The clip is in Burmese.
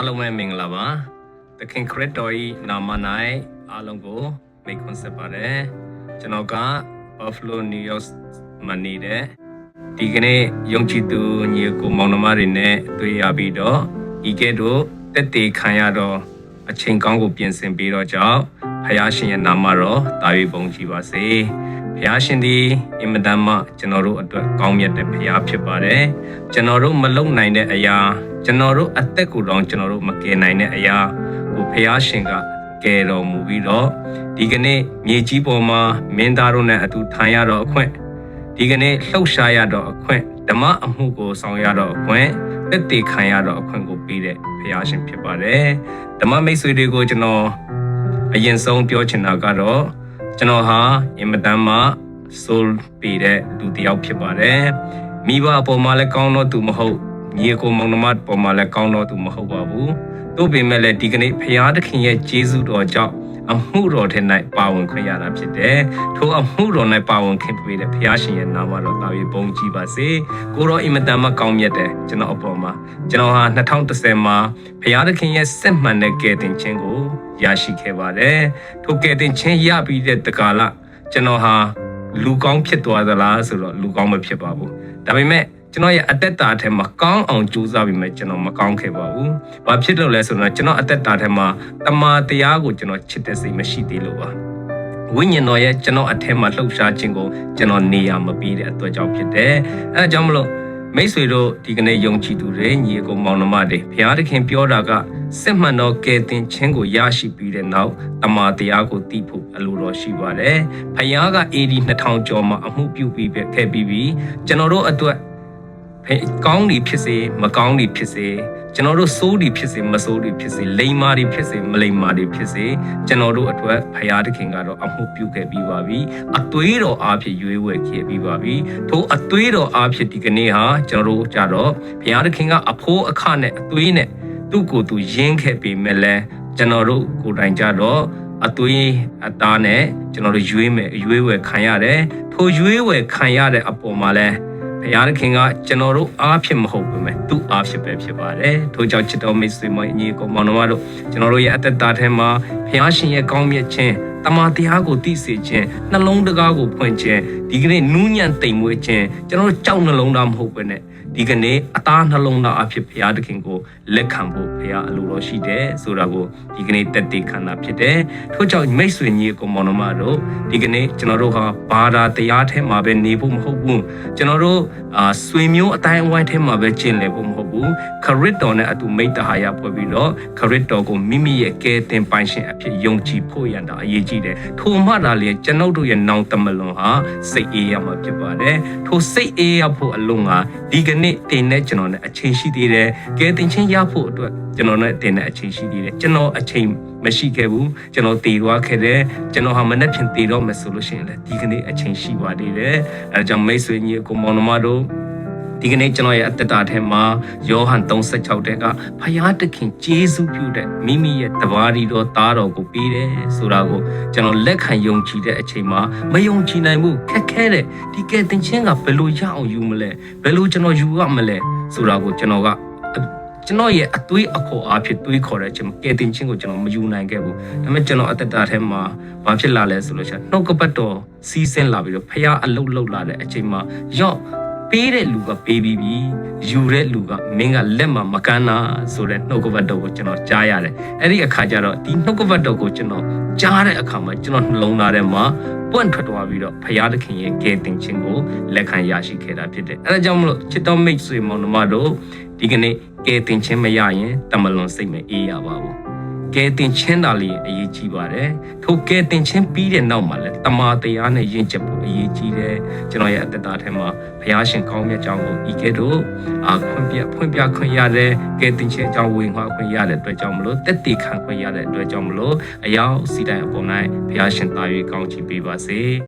အားလုံးပဲမင်္ဂလာပါသခင်ခရစ်တော်၏နာမ၌အားလုံးကိုမိတ်ခွန်းဆက်ပါတယ်ကျွန်တော်က Buffalo New York မှာနေတဲ့ဒီကနေ့ယုံကြည်သူညီအကိုမောင်နှမတွေနဲ့တွေ့ရပြီးတော့ဤကဲ့သို့တက်တေခံရတော့အချိန်ကောင်းကိုပြင်ဆင်ပြီးတော့ကြောင့် ဖယားရှင်ရဲ့နာမတော်တာ၍ပုံကြည်ပါစေဖယားရှင်သည်အင်မတန်မှကျွန်တော်တို့အတွက်ကောင်းမြတ်တဲ့ဖယားဖြစ်ပါတယ်ကျွန်တော်တို့မလုံနိုင်တဲ့အရာကျွန်တော်တို့အသက်ကိုယ်တော်ကျွန်တော်တို့မကယ်နိုင်တဲ့အရာကိုဖယားရှင်ကကယ်တော်မူပြီးတော့ဒီကနေ့မြေကြီးပေါ်မှာမင်းသားတို့နဲ့အတူထိုင်ရတော့အခွင့်ဒီကနေ့လှုပ်ရှားရတော့အခွင့်ဓမ္မအမှုကိုဆောင်ရတော့အခွင့်တက်တည်ခံရတော့အခွင့်ကိုပေးတဲ့ဖယားရှင်ဖြစ်ပါတယ်ဓမ္မမိတ်ဆွေတွေကိုကျွန်တော် အရင်ဆုံးပြောချင်တာကတော့ကျွန်တော်ဟာအင်မတန်မှဆိုးပေတဲ့လူတစ်ယောက်ဖြစ်ပါတယ်မိဘအပေါ်မှာလည်းကောင်းတော့သူမဟုတ်ညီအကိုမောင်နှမပေါ်မှာလည်းကောင်းတော့သူမဟုတ်ပါဘူးတို့ပေမဲ့လည်းဒီကနေ့ဖရာသခင်ရဲ့ကျေးဇူးတော်ကြောင့် အမှုတော်ထဲ၌ပါဝင်ခွင့်ရတာဖြစ်တယ်။ထိုအမှုတော်၌ပါဝင်ခွင့်ပေးတဲ့ဖရာရှင်ရဲ့နာမတော်တာပြီးပုံကြည်ပါစေ။ကိုရောအင်မတန်မှကောင်းမြတ်တယ်ကျွန်တော်အပေါ်မှာကျွန်တော်ဟာ2010မှာဖရာသခင်ရဲ့စစ်မှန်တဲ့ကယ်တင်ခြင်းကိုရရှိခဲ့ပါတယ်။ထိုကယ်တင်ခြင်းရပြီးတဲ့တကာလကျွန်တော်ဟာလူကောင်းဖြစ်သွားသလားဆိုတော့လူကောင်းမဖြစ်ပါဘူး။ဒါပေမဲ့ ကျွန်တော်ရဲ့အသက်တာထဲမှာကောင်းအောင်ကြိုးစားပြီးမှကျွန်တော်မကောင်းခဲ့ပါဘူး။ဘာဖြစ်လို့လဲဆိုတော့ကျွန်တော်အသက်တာထဲမှာတမာတရားကိုကျွန်တော်ချစ်တဲ့စိတ်မရှိသေးလို့ပါ။ဝိညာဉ်တော်ရဲ့ကျွန်တော်အထက်မှာလှုပ်ရှားခြင်းကိုကျွန်တော်နေရာမပြီးတဲ့အတွက်ကြောင့်ဖြစ်တယ်။အဲဒါကြောင့်မလို့မိတ်ဆွေတို့ဒီကနေ့ယုံကြည်သူတွေညီအကိုမောင်နှမတွေဘုရားသခင်ပြောတာကစစ်မှန်သောကယ်တင်ခြင်းကိုရရှိပြီးတဲ့နောက်တမာတရားကိုသိဖို့အလိုတော်ရှိပါတယ်။ဘုရားက AD 2000ကျော်မှာအမှုပြုပြီးခဲ့ပြီးပြီကျွန်တော်တို့အတွက် ဖဲကောင်းတွေဖြစ်စေမကောင်းတွေဖြစ်စေကျွန်တော်တို့စိုးတွေဖြစ်စေမစိုးတွေဖြစ်စေလိမ္မာတွေဖြစ်စေမလိမ္မာတွေဖြစ်စေကျွန်တော်တို့အတွက်ဖရာသခင်ကတော့အမှုပြုခဲ့ပြီးပါပြီအသွေးတော်အားဖြင့်ရွေးဝယ်ခဲ့ပြီးပါပြီထိုအသွေးတော်အားဖြင့်ဒီကနေ့ဟာကျွန်တော်တို့ကြတော့ဖရာသခင်ကအဖိုးအခနဲ့အသွေးနဲ့သူ့ကိုယ်သူယင်းခဲ့ပြီးမဲ့လဲကျွန်တော်တို့ကိုယ်တိုင်ကြတော့အသွေးအသားနဲ့ကျွန်တော်တို့ရွေးမယ်ရွေးဝယ်ခံရတယ်ထိုရွေးဝယ်ခံရတဲ့အပေါ်မှာလဲ ဘုရားသခင်ကကျွန်တော်တို့အားဖြင့်မဟုတ်ဘူးမယ်သူ့အားဖြင့်ပဲဖြစ်ပါတယ်ထို့ကြောင့်ချစ်တော်မိတ်ဆွေမအညီကောင်မောင်နှမတို့ကျွန်တော်တို့ရဲ့အသက်တာထဲမှာဘုရားရှင်ရဲ့ကောင်းမြတ်ခြင်းတမန်တရားကိုသိစေခြင်းနှလုံးတကားကိုဖွင့်ခြင်းဒီကနေ့နူးညံ့တိမ်မွေးခြင်းကျွန်တော်တို့ကြောက်နှလုံးသားမဟုတ်ဘဲနဲ့ဒီကနေ့အသားနှလုံးသားအဖြစ်ဘုရားသခင်ကိုလက်ခံဖို့ဘုရားအလိုတော်ရှိတယ်ဆိုတာကိုဒီကနေ့တက်တည်ခံတာဖြစ်တယ်ထို့ကြောင့်မိတ်ဆွေညီကောင်မောင်နှမတို့ဒီကနေ့ကျွန်တော်တို့ဟာဘာသာတရားထဲမှာပဲနေဖို့မဟုတ်ဘူးကျွန်တော်တို့အာဆွေမျိုးအတိုင်းအဝိုင်းထဲမှာပဲကျင့်လည်ဖို့မဟုတ်ဘူးခရစ်တော်နဲ့အတူမိတ္တဟာယဖွဲ့ပြီးတော့ခရစ်တော်ကိုမိမိရဲ့ကယ်တင်ပိုင်ရှင်အဖြစ်ယုံကြည်ဖို့ရန်တာအရေးကြီးတယ်ထိုမှသာလျှင်ကျွန်ုပ်တို့ရဲ့နောင်တမလွန်ဟာစိတ်အေးရမှာဖြစ်ပါတယ်ထိုစိတ်အေးရဖို့အလုံးကဒီကနေ့တင်တဲ့ကျွန်တော်နဲ့အချိန်ရှိသေးတယ်ကယ်တင်ခြင်းရဖို့အတွက်ကျွန်တော်နဲ့တင်တဲ့အချိန်ရှိသေးတယ်ကျွန်တော်အချိန်မရှိခဲ့ဘူးကျွန်တော်တည်သွားခဲ့တယ်ကျွန်တော်ဟာမနေ့ဖြန်တည်တော့မယ်ဆိုလို့ရှိရင်လည်းဒီကနေ့အချိန်ရှိပါသေးတယ်အဲဒါကြောင့်မိတ်ဆွေညီအကိုမောင်နှမတို့ ဒီကနေ့ကျွန်တော်ရဲ့အသက်တာထဲမှာယောဟန်36တဲ့ကဖယားတခင်ဂျေဇုပြုတဲ့မိမိရဲ့တပါးရီတော်သားတော်ကိုပေးတယ်ဆိုတာကိုကျွန်တော်လက်ခံယုံကြည်တဲ့အချိန်မှာမယုံကြည်နိုင်ဘူးခက်ခဲတဲ့ဒီကဲတင်ချင်းကဘယ်လိုရအောင်ယူမလဲဘယ်လိုကျွန်တော်ယူရမလဲဆိုတာကိုကျွန်တော်ကကျွန်တော်ရဲ့အသွေးအခေါ်အားဖြင့်တွေးခေါ်တဲ့အချိန်မှာကဲတင်ချင်းကိုကျွန်တော်မယူနိုင်ခဲ့ဘူးဒါပေမဲ့ကျွန်တော်အသက်တာထဲမှာဘာဖြစ်လာလဲဆိုလို့ရှိရင်နှုတ်ကပတ်တော်စီးဆင်းလာပြီးတော့ဖယားအလုတ်လုတ်လာတဲ့အချိန်မှာယော့ ပေးတဲ့လူကပေးပြီးပြီယူတဲ့လူကမင်းကလက်မှာမကန်းတာဆိုတဲ့နှုတ်ကပတ်တော်ကိုကျွန်တော်ကြားရတယ်အဲ့ဒီအခါကျတော့ဒီနှုတ်ကပတ်တော်ကိုကျွန်တော်ကြားတဲ့အခါမှာကျွန်တော်နှလုံးသားထဲမှာပွင့်ထွက်သွားပြီးတော့ဖရာသခင်ရဲ့ကယ်တင်ခြင်းကိုလက်ခံရရှိခဲ့တာဖြစ်တယ်အဲဒါကြောင့်မလို့ချစ်တော်မိတ်ဆွေမောင်နှမတို့ဒီကနေ့ကယ်တင်ခြင်းမရရင်တမလွန်စိတ်မအေးရပါဘူး ကဲတင်ချင်းတာလေးအရေးကြီးပါတယ်ထိုကဲတင်ချင်းပြီးတဲ့နောက်မှာလဲတမာတရားနဲ့ယဉ်ကျေးဖို့အရေးကြီးတယ်ကျွန်တော်ရဲ့အတ္တတာထဲမှာဘုရားရှင်ကောင်းမြတ်ကြောင်းကိုဤကဲ့သို့အာဖွင့်ပြဖွင့်ပြခွင့်ရတဲ့ကဲတင်ချင်းအကြောင်းဝင်ခွာခွင့်ရတဲ့အတွက်ကြောင့်မလို့တက်တည်ခံခွင့်ရတဲ့အတွက်ကြောင့်မလို့အယောက်စီတိုင်းအပေါ်၌ဘုရားရှင်တာ၍ကောင်းချီးပေးပါစေ